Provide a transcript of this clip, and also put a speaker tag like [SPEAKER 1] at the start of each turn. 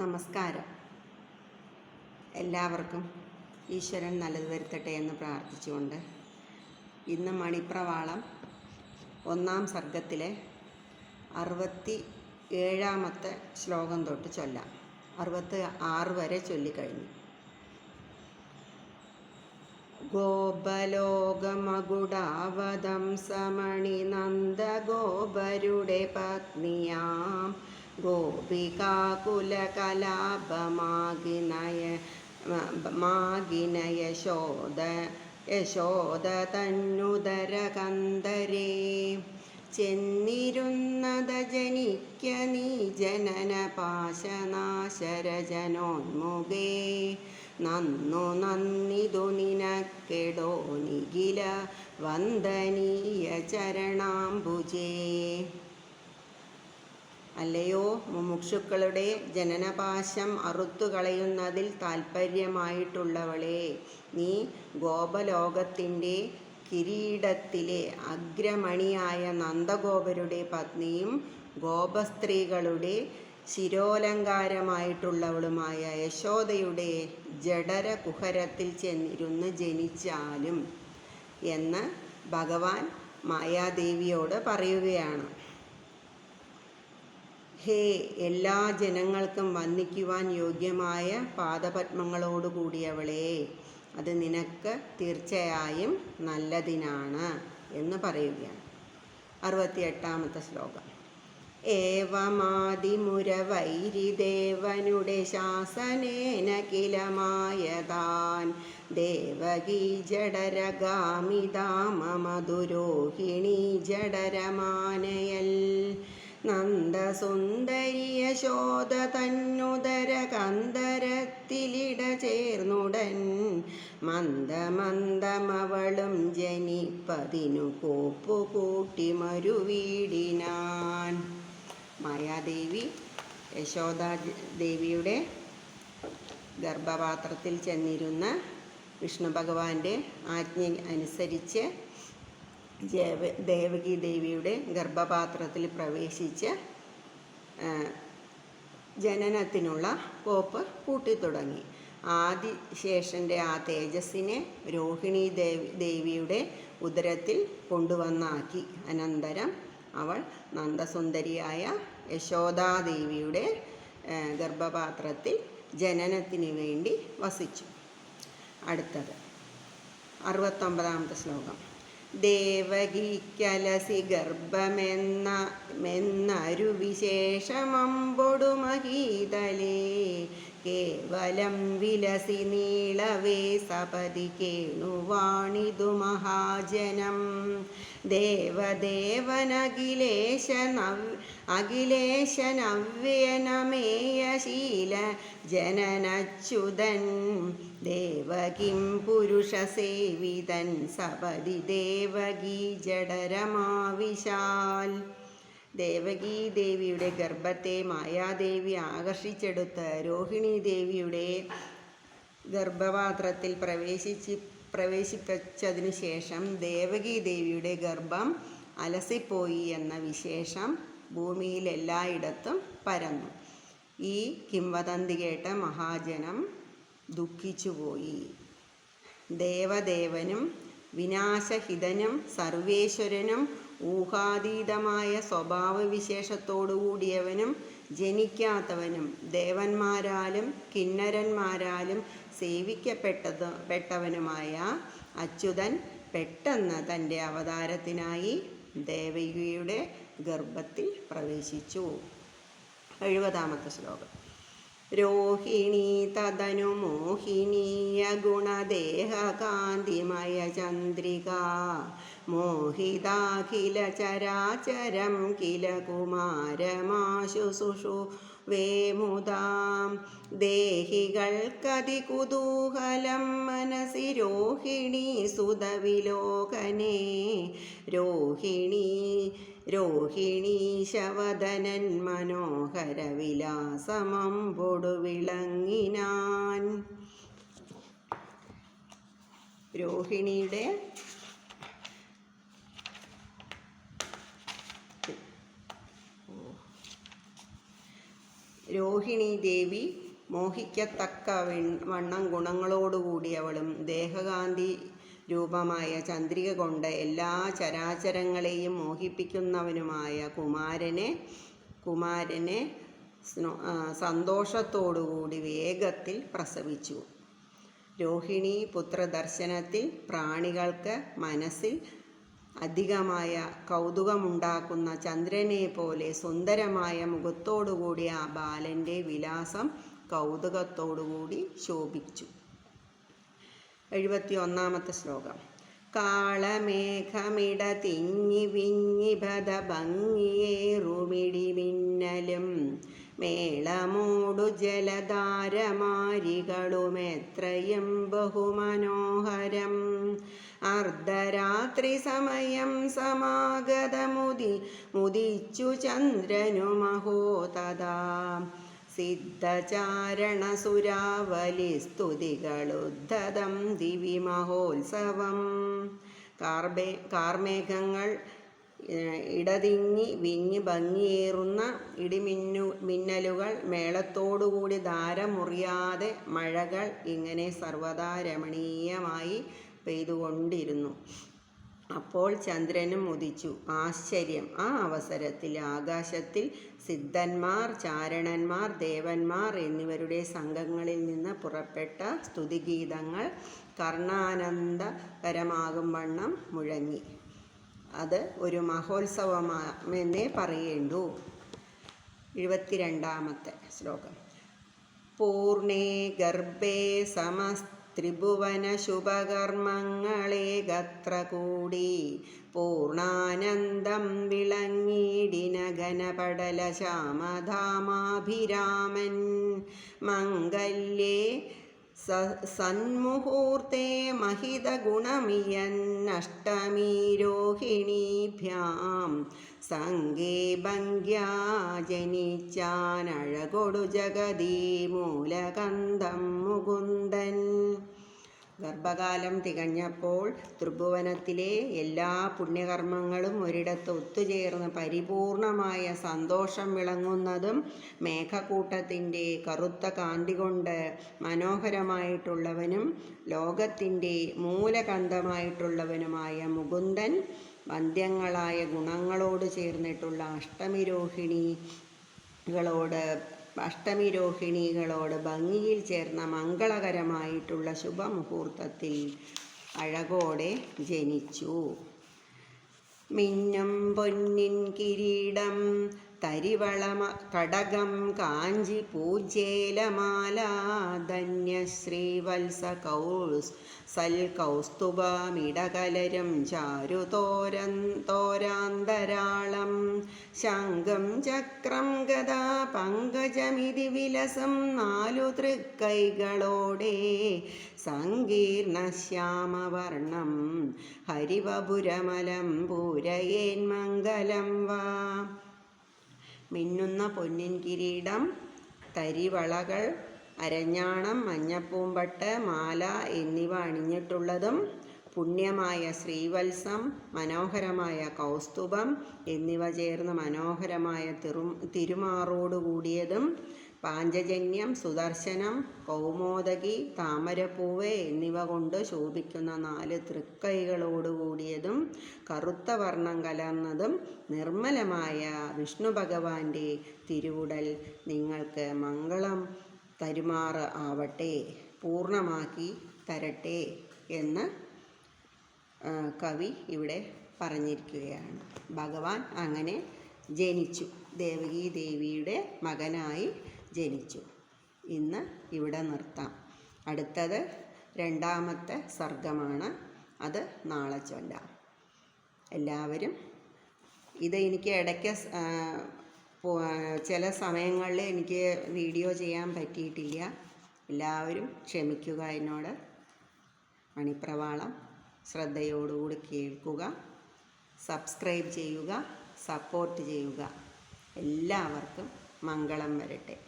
[SPEAKER 1] നമസ്കാരം. എല്ലാവർക്കും ഈശ്വരൻ നല്ലത് വരുത്തട്ടെ എന്ന് പ്രാർത്ഥിച്ചുകൊണ്ട് ഇന്ന് മണിപ്രവാളം ഒന്നാം സർഗത്തിലെ അറുപത്തി ഏഴാമത്തെ ശ്ലോകം തൊട്ട് ചൊല്ലാം. അറുപത്തി ആറ് വരെ ചൊല്ലിക്കഴിഞ്ഞു. ഗോപലോകമകുടാവതം സമണി നന്ദഗോപരുടെ പത്നിയാം ഗോപികാകുലകലാപമാകിനയ മാകിന യശോദ യശോദ തന്നുദര കന്ദരേ ചെന്നിരുന്നത ജനിക്ക നീ ജനന പാശനാശരജനോന്മുഖേ. നന്നു നന്ദിതു നിനക്കെടോ നിഖില വന്ദനീയ ചരണാംബുജേ. അല്ലയോ? മുമുക്ഷുക്കളുടെ ജനനപാശം അറുത്തുകളയുന്നതിൽ താൽപ്പര്യമായിട്ടുള്ളവളെ. നീ ഗോപലോകത്തിന്റെ കിരീടത്തിലെ അഗ്രമണിയായ നന്ദഗോപരുടെ പത്നിയും ഗോപസ്ത്രീകളുടെ ശിരോലങ്കാരമായിട്ടുള്ളവളുമായ യശോദയുടെ ജഡര കുഹരത്തിൽ ചെന്നിരുന്ന് ജനിച്ചാലും എന്ന് ഭഗവാൻ മായാദേവിയോട് പറയുകയാണ്. ഹേ എല്ലാ ജനങ്ങൾക്കും വന്ദിക്കുവാൻ യോഗ്യമായ പാദപത്മങ്ങളോടുകൂടിയവളെ അത് നിനക്ക് തീർച്ചയായും നല്ലതിനാണ് എന്ന് പറയുകയാണ്. അറുപത്തിയെട്ടാമത്തെ ശ്ലോകം. ഏവമാതിമുരവൈരിദേവനുടെ ശാസനേന കിലമായതാൻ ദേവകീ ജഡരഗാമിതാമധുരോഹിണി ജഡരമാനയൽ നന്ദസുന്ദരിയശോദ തന്നുദര കന്ദരത്തിലിട ചേർന്നുടൻ. മന്ദമന്ദമവളും ജനിപ്പതിനു കോപ്പു കൂട്ടി മരുവീടിനാൻ. മായാദേവി യശോദ ദേവിയുടെ ഗർഭപാത്രത്തിൽ ചെന്നിരുന്ന വിഷ്ണു ഭഗവാന്റെ ആജ്ഞ അനുസരിച്ച് ജേവ ദേവകി ദേവിയുടെ ഗർഭപാത്രത്തിൽ പ്രവേശിച്ച് ജനനത്തിനുള്ള കോപ്പ് കൂട്ടിത്തുടങ്ങി ആദിശേഷന്റെ ആ തേജസ്സിനെ രോഹിണി ദേവി ദേവിയുടെ ഉദരത്തിൽ കൊണ്ടുവന്നാക്കി. അനന്തരം അവൾ നന്ദസുന്ദരിയായ യശോദാദേവിയുടെ ഗർഭപാത്രത്തിൽ ജനനത്തിന് വേണ്ടി വസിച്ചു. അടുത്തത് അറുപത്തൊമ്പതാമത്തെ ശ്ലോകം. ദേവകിക്കലസി ഗർഭമെന്ന മെന്നരു വിശേഷമമ്പൊടുമഹീതലേ കേവലം വിലസി നീളവേ സപതി കേണുവാണിതു മഹാജനം. ദേവദേവനഖിലേശ നവ് ശീല ജനനച്യുതൻ. ദേവകിം പുരുഷസേവിതൻ സപതി ദേവകീ ജഡരമാവിശാൽ. ദേവകീ ദേവിയുടെ ഗർഭത്തെ മായാദേവി ആകർഷിച്ചെടുത്ത് രോഹിണി ദേവിയുടെ ഗർഭപാത്രത്തിൽ പ്രവേശിച്ച് പ്രവേശിപ്പിച്ചതിനു ശേഷം ദേവകീ ദേവിയുടെ ഗർഭം അലസിപ്പോയി എന്ന വിശേഷം ഭൂമിയിലെല്ലായിടത്തും പരന്നു. ഈ കിംവദന്തി കേട്ട മഹാജനം ദുഃഖിച്ചുപോയി. ദേവദേവനും വിനാശഹിതനും സർവേശ്വരനും ഊഹാതീതമായ സ്വഭാവവിശേഷത്തോടുകൂടിയവനും ജനിക്കാത്തവനും ദേവന്മാരാലും കിന്നരന്മാരാലും സേവിക്കപ്പെട്ടത് പെട്ടവനുമായ അച്യുതൻ പെട്ടെന്ന് തന്റെ അവതാരത്തിനായി ദേവകിയുടെ ഗർഭത്തിൽ പ്രവേശിച്ചു. എഴുപതാമത്തെ ശ്ലോകം. രോഹിണി തദനു മോഹിനീയ ഗുണദേഹകാന്തിമയ ചന്ദ്രിക. മോഹിതാഖില ചരാചരം കില കുമാരമാശു സുഷു വേമുദാം ദേഹികൾക്കതി കുതൂഹലം മനസി രോഹിണി സുതവിലോകനേ രോഹിണി രോഹിണീശവദനൻ മനോഹര വിലാസമം പൊടുവിളങ്ങിനാൻ. രോഹിണിയുടെ രോഹിണി ദേവി മോഹിക്കത്തക്ക വണ്ണം ഗുണങ്ങളോടുകൂടിയവളും ദേഹകാന്തി രൂപമായ ചന്ദ്രിക കൊണ്ട് എല്ലാ ചരാചരങ്ങളെയും മോഹിപ്പിക്കുന്നവനുമായ കുമാരനെ കുമാരനെ സന്തോഷത്തോടുകൂടി വേഗത്തിൽ പ്രസവിച്ചു. രോഹിണി പുത്രദർശനത്തിൽ പ്രാണികൾക്ക് മനസ്സിൽ അധികമായ കൗതുകമുണ്ടാക്കുന്ന ചന്ദ്രനെ പോലെ സുന്ദരമായ മുഖത്തോടുകൂടി ആ ബാലന്റെ വിലാസം കൗതുകത്തോടുകൂടി ശോഭിച്ചു. എഴുപത്തി ഒന്നാമത്തെ ശ്ലോകം. കാളമേഘമിട തിങ്ങി വിങ്ങി ഭത ഭംഗിയേറുമിടി മിന്നലും. മേളമൂടു ജലധാരമാരികളുമെത്രയും ബഹുമനോഹരം. അർദ്ധരാത്രി സമയം സമാഗതമുതി മുദിച്ചു ചന്ദ്രനു മഹോതദാ. സിദ്ധചാരണസുരാവലി സ്തുതികളുദ്ധതം ദിവി മഹോത്സവം. കാർമേഘങ്ങൾ ഇടതിങ്ങി വിങ്ങി ഭംഗിയേറുന്ന ഇടിമിന്നു മിന്നലുകൾ മേളത്തോടുകൂടി ധാരമുറിയാതെ മഴകൾ ഇങ്ങനെ സർവതാ രമണീയമായി പെയ്തുകൊണ്ടിരുന്നു അപ്പോൾ ചന്ദ്രനും ഉദിച്ചു ആശ്ചര്യം ആ അവസരത്തിൽ ആകാശത്തിൽ സിദ്ധന്മാർ ചാരണന്മാർ ദേവന്മാർ എന്നിവരുടെ സംഘങ്ങളിൽ നിന്ന് പുറപ്പെട്ട സ്തുതിഗീതങ്ങൾ കർണാനന്ദകരമാകും വണ്ണം മുഴങ്ങി. അത് ഒരു മഹോത്സവമെന്നേ പറയേണ്ടു എഴുപത്തിരണ്ടാമത്തെ ശ്ലോകം. പൂർണേ ഗർഭേ സമസ്ത്രിഭുവന ശുഭകർമ്മങ്ങളേകത്ര കൂടി പൂർണാനന്ദം വിളങ്ങിടിന ഗണപടല ശ്യാമധാമാഭിരാമൻ മംഗല്യേ സന്മുഹൂർത്തെ മഹിതഗുണമിയന്നഷ്ടമീരോഹിണീഭ്യാം സംഗേ ഭംഗ്യാ ജനിച്ചാനഴകൊടു ജഗതീ മൂലകന്ധം മുകുന്ദൻ. ഗർഭകാലം തികഞ്ഞപ്പോൾ ത്രിഭുവനത്തിലെ എല്ലാ പുണ്യകർമ്മങ്ങളും ഒരിടത്ത് ഒത്തുചേർന്ന് പരിപൂർണമായ സന്തോഷം വിളങ്ങുന്നതും മേഘക്കൂട്ടത്തിന്റെ കറുത്ത കാന്തി കൊണ്ട് മനോഹരമായിട്ടുള്ളവനും ലോകത്തിന്റെ മൂലകന്ധമായിട്ടുള്ളവനുമായ മുകുന്ദൻ വന്ധ്യങ്ങളായ ഗുണങ്ങളോട് ചേർന്നിട്ടുള്ള അഷ്ടമിരോഹിണികളോട് അഷ്ടമിരോഹിണികളോട് ഭംഗിയിൽ ചേർന്ന മംഗളകരമായിട്ടുള്ള ശുഭമുഹൂർത്തത്തിൽ അഴകോടെ ജനിച്ചു. മിന്നും പൊന്നിൻ കിരീടം തരിവളമ കടകം കാഞ്ചി പൂജ്യേലമാല ധന്യശ്രീവത്സ കൗസ് സൽ കൗസ്തുഭമിടകലരും ചാരുതോരൻ തോരാന്തരാളം ശംഖം ചക്രം ഗതാ പങ്കജമിതി വിലസം നാലു തൃക്കൈകളോടെ സങ്കീർണ ശ്യാമവർണം ഹരിവപുരമലം പൂരയേൻ മംഗലം വാ. മിന്നുന്ന പൊന്നിൻ കിരീടം തരിവളകൾ അരഞ്ഞാണം മഞ്ഞപ്പൂമ്പട്ട് മാല എന്നിവ അണിഞ്ഞിട്ടുള്ളതും പുണ്യമായ ശ്രീവത്സം മനോഹരമായ കൗസ്തുഭം എന്നിവ ചേർന്ന് മനോഹരമായ തിരു തിരുമാറോടുകൂടിയതും പാഞ്ചജന്യം സുദർശനം കൗമോദകി താമരപ്പൂവ് എന്നിവ കൊണ്ട് ശോഭിക്കുന്ന നാല് തൃക്കൈകളോടുകൂടിയതും കറുത്ത വർണം കലർന്നതും നിർമ്മലമായ വിഷ്ണു ഭഗവാന്റെ തിരുവുടൽ നിങ്ങൾക്ക് മംഗളം തരുമാറ് ആവട്ടെ പൂർണമാക്കി തരട്ടെ എന്ന് കവി ഇവിടെ പറഞ്ഞിരിക്കുകയാണ്. ഭഗവാൻ അങ്ങനെ ജനിച്ചു. ദേവകി ദേവിയുടെ മകനായി ജനിച്ചു. ഇന്ന് ഇവിടെ നിർത്താം. അടുത്തത് രണ്ടാമത്തെ സർഗമാണ് അത് നാളെ ചൊല്ലാം. എല്ലാവരും ഇത് എനിക്ക് ഇടയ്ക്ക് ചില സമയങ്ങളിൽ എനിക്ക് വീഡിയോ ചെയ്യാൻ പറ്റിയിട്ടില്ല. എല്ലാവരും ക്ഷമിക്കുക എന്നോട്. മണിപ്രവാളം ശ്രദ്ധയോടുകൂടി കേൾക്കുക. സബ്സ്ക്രൈബ് ചെയ്യുക. സപ്പോർട്ട് ചെയ്യുക. എല്ലാവർക്കും മംഗളം വരട്ടെ.